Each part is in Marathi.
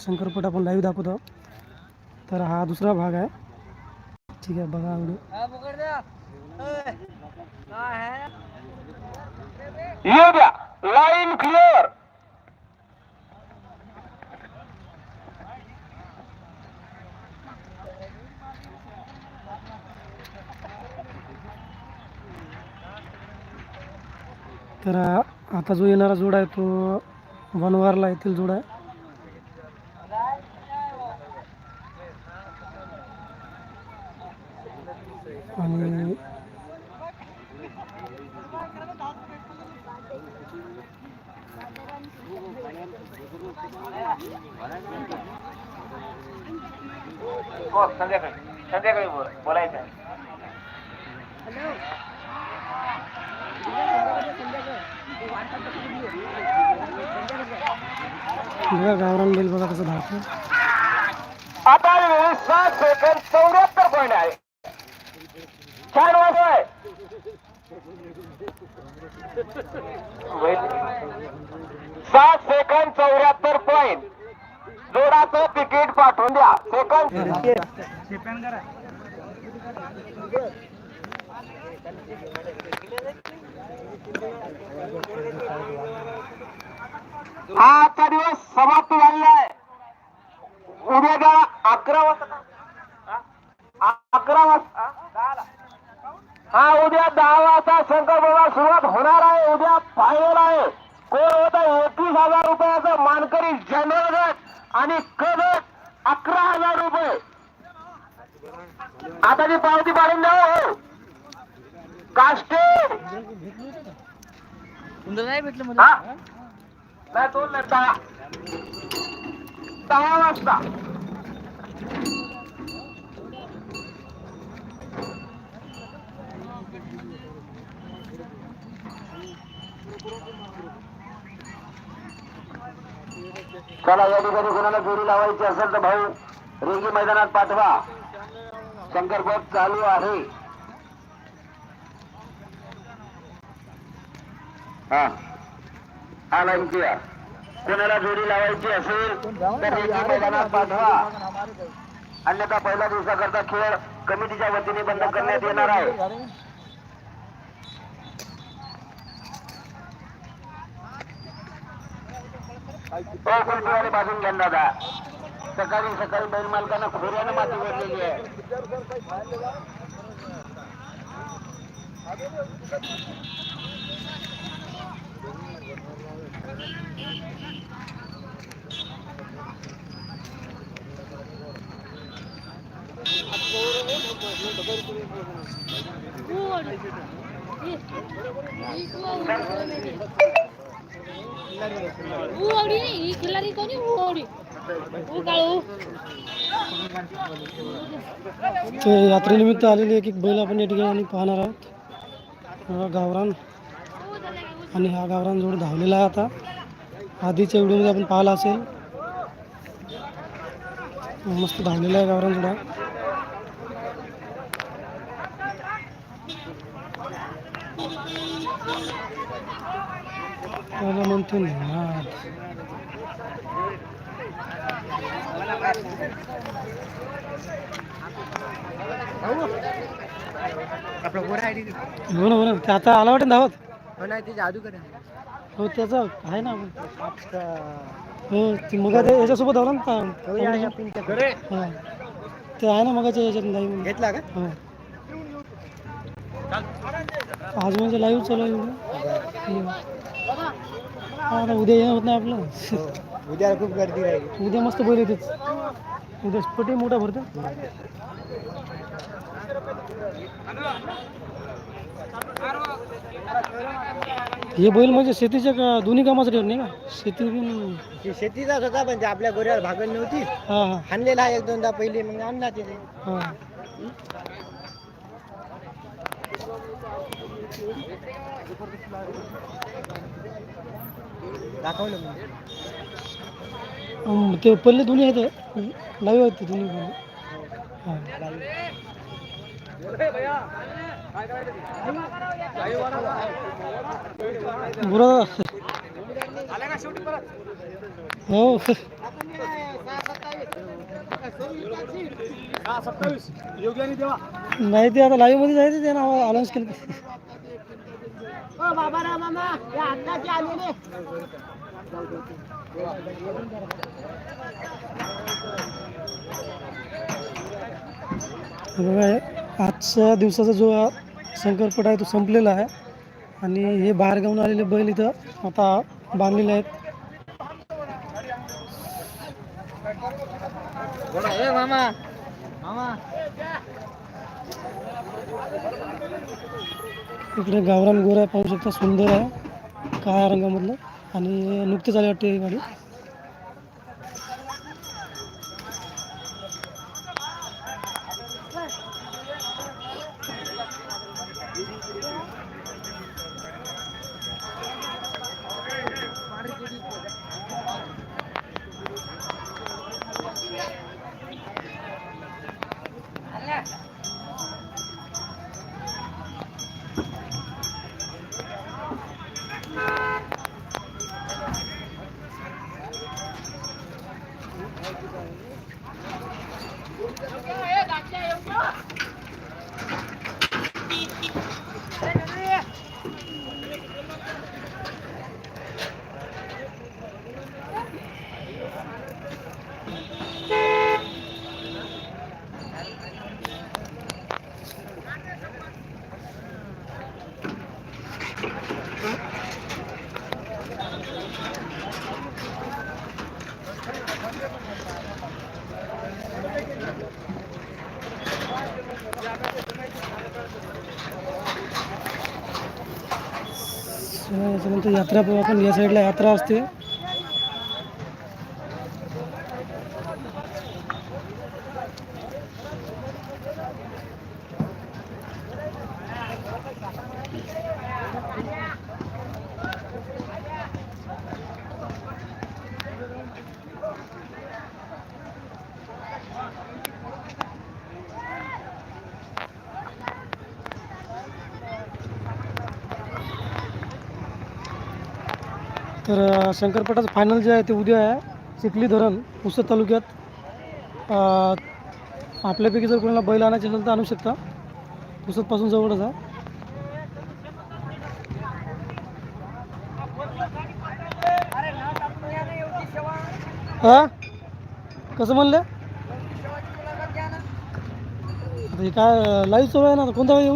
शंकरपट आपण लाईव्ह दाखवतो. तर हा दुसरा भाग आहे. ठीक आहे बघा व्हिडिओ लाईन क्लिअर तर आता जो येणारा जोड आहे तो वनवारला येथील जोड आहे आणि हो संध्याकाळी. संध्याकाळी बोल बोलायचं आहे. बघा गावरान बैल बघा कसं धावतो आता सात सेकंद चौऱ्याहत्तर पॉईंट आहे. छान वाजू आहे सात सेकंद चौऱ्याहत्तर पॉईंट जोडाचं तिकीट पाठवून द्या. सेकंद हा आजचा दिवस समाप्त झालेला आहे. उद्या द्या अकरा वाजता. हा? अकरा वाजता. हा उद्या दहा वाजता शंकरबाबा सुरुवात होणार आहे. उद्या फायनल आहे. कोण होता एकवीस हजार रुपयाचा मानकरी जनरल गट आणि गट अकरा हजार रुपये. आता ती पावती पाडून द्या हो. काष्टे नाही भेटलं नाही दोन नाही दहा. दहा वाजता. चला या ठिकाणी कोणाला जोडी लावायची असेल तर भाऊ रेगी मैदानात पाठवा. शंकरभोग चालू आहे. हा. हा लाईन कोणाला जोडी लावायची असेल तर रेगी मैदानात पाठवा. अन्यथा पहिल्या दिवसाकरता खेळ कमिटीच्या वतीने बंद करण्यात येणार आहे. बाजून घ्या दादा सकाळी सकाळी बैल मालकांना खोऱ्यानं माती भरलेली आहे ही खिल्लारी कोणी? ऊ काळू. ते यात्रेनिमित्त आलेले एक एक बैल आपण या ठिकाणी पाहणार आहोत. गावरान. आणि हा गावरान जोड धावलेला आहे आता. आधीच्या व्हिडिओमध्ये आपण पाहिला असेल. मस्त धावलेला आहे गावरान जोडा. त्याला म्हणतो नाद. हो ना हो ना ते आता आला वाटेल धावत हो नाही ते जादू करे हो त्याचा आहे ना. आपण हो ते मग ते याच्यासोबत धावला ना ता- हा. ते आहे ना मगाच्या याच्यात लाईव्ह. घेतला का? हो. आज म्हणजे लाईव्ह चालू आहे. व्हिडिओ. हा, आता उद्या येणं होत नाही आपलं. उद्या खूप गर्दी राहील. उद्या मस्त बैल येतेच उद्या स्पटी मोठा भरतो. हे बैल म्हणजे शेतीच्या का दोन्ही कामासाठी नाही का? शेती बी शेतीचाच होता पण ते आपल्या गोऱ्यावर भागल नव्हती. हा हा. आणलेला एक दोनदा पहिले मग आणला ते हा. दाखवलं अं, ते पल्ले दोन्ही आहेत लाईव्ह आहेत ते दोन्ही पण. हा. बुरा हो. नाही ते आता लाईव्हमध्ये जायचं ते नाव अनाऊन्स केलं. हे बघा आजच्या दिवसाचा जो शंकरपट आहे तो संपलेला आहे. आणि हे बाहेर गावून आलेले बैल इथं आता बांधलेले आहेत. मामा मामा. इकडे गावरान गोर आहे पाहू शकता सुंदर आहे काळ्या रंगामधलं आणि नुकतेच आले वाटते ही गाडी याच्यानंतर यात्रा आपण या साईडला यात्रा असते. तर शंकरपटाचं फायनल जे आहे ते उद्या आहे. चिखली धरण पुसद तालुक्यात आपल्यापैकी जर कोणाला बैल आणायचे असेल तर आणू शकता. पुसदपासून जवळच आहे. हा? कसं म्हणलं? काय लाईव्ह चालू आहे ना कोणता आहे.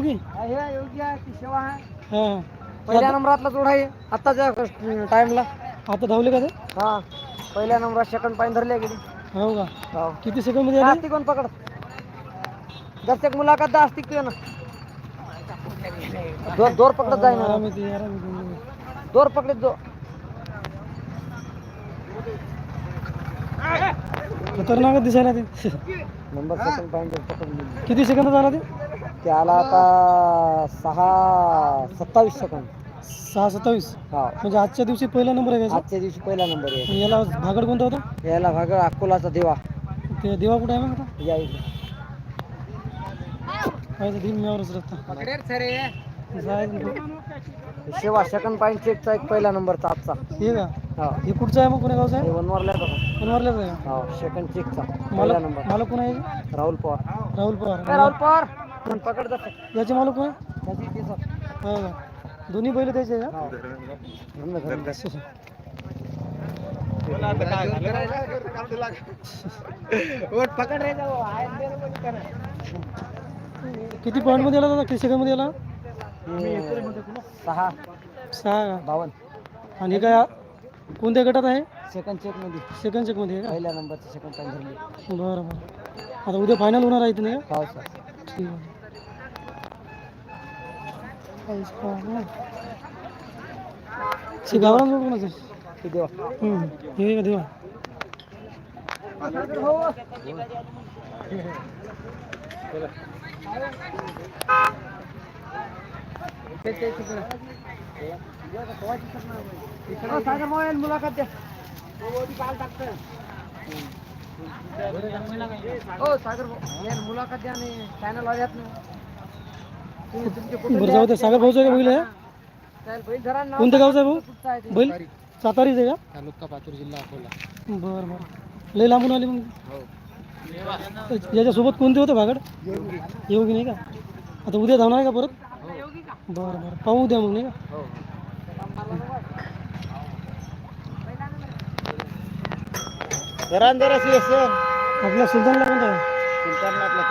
हां. पहिल्या नंबरातला जोड आहे आत्ताच्या टाइमला आता धावले का ते? हा. पहिल्या नंबरात सेकंड पाईन धरले गेली. हो का? हो. किती सेकंडमध्ये आले? असती कोण पकड? दर्शक मुलाखत दा असती किंवा ना दोर दोर पकडत जाय ना आराम येते आराम येते. दोर पकडत जो. खतरनाक दिसायला ते. नंबर सेकंड पाईन पकडली किती सेकंद झाला ते? त्याला आता सहा सत्तावीस सेकंद सहा सत्तावीस हा. म्हणजे आजच्या दिवशी पहिला नंबर आहे आजच्या दिवशी पहिला नंबर आहे याला भागड कोणता होता? याला भाग अकोलाचा देवा. ते देवा कुठे आहे मग आता? या इकडे. काय दिन म्यावरच रस्ता जायचं शेवा सेकंड पाईन चेकचा एक पहिला नंबरचा आजचा. हे का? हा. हे कुठचं आहे मग कोण्या गावचं हे आहे वनवारला बघा आहे का? हा सेकंड चेकचा पहिला मालक नंबर. मालक कोण आहे राहुल पवार. राहुल पवार. काय राहुल पवार. पकड याचे मालक कोण आहे? त्याची. हो का? दोन्ही बैल त्याचे आहे का. धरून जा, धरून जा. ओट पकड रे जाऊ आहे दे ना कोणी करा. किती पॉईंटमध्ये आला दादा? किती सेकंडमध्ये आला? सहा. सहा का? बावन्न. आणि काय कोणत्या गटात आहे? सेकंड चेकमध्ये. सेकंड चेकमध्ये पहिल्या नंबरचे सेकंड बरं बरं. आता उद्या फायनल होणार आहे का? हो ठीक आहे. गावरान जोड कोणाचं. हे का देवा. हो, सागर मोबाईल मुलाखत द्या हो सागर भाऊ, यार मुलाखत द्या आणि चॅनल वाजत ना बरं जाऊ दे. सागर भाऊचं का बैल आहे? कोणत्या गावचा आहे भाऊ? बैल? सातारीच आहे का? तालुका पातूर जिल्हा अकोला. बरं बरं. लय लांबून आली मग. हो याच्यासोबत कोणते होते भागड? येऊ नाही का? आता उद्या धावणार आहे का परत? बरं बरं. पाहू द्या मग नाही का? हो जरा आपल्या सुलतानला कोणता आहे? सुलतान आपला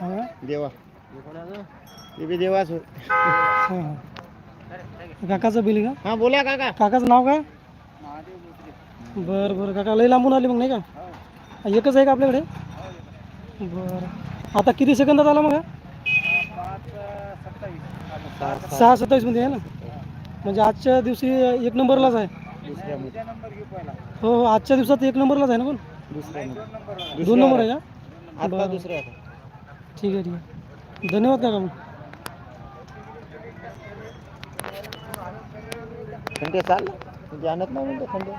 हा? देवा. ते बी देवाच होय हां। हां. काकाचं बिल का? हा बोला काका. काकाचं नाव काय? बरं बरं काका. लय लांबून आली मग नाही का? एकच आहे का आपल्याकडे? बरं. आता किती सेकंदात आला मग हा? सहा सत्तावीसमध्ये आहे ना? म्हणजे आजच्या दिवशी एक नंबरलाच आहे. हो हो आजच्या दिवसात एक नंबरलाच आहे ना पण दोन नंबर आहे का? आता बरं. दुसऱ्या ठीक आहे ठीक आहे. धन्यवाद काका मग खंडे चाल. म्हणजे आणत नाही म्हणते खंडे.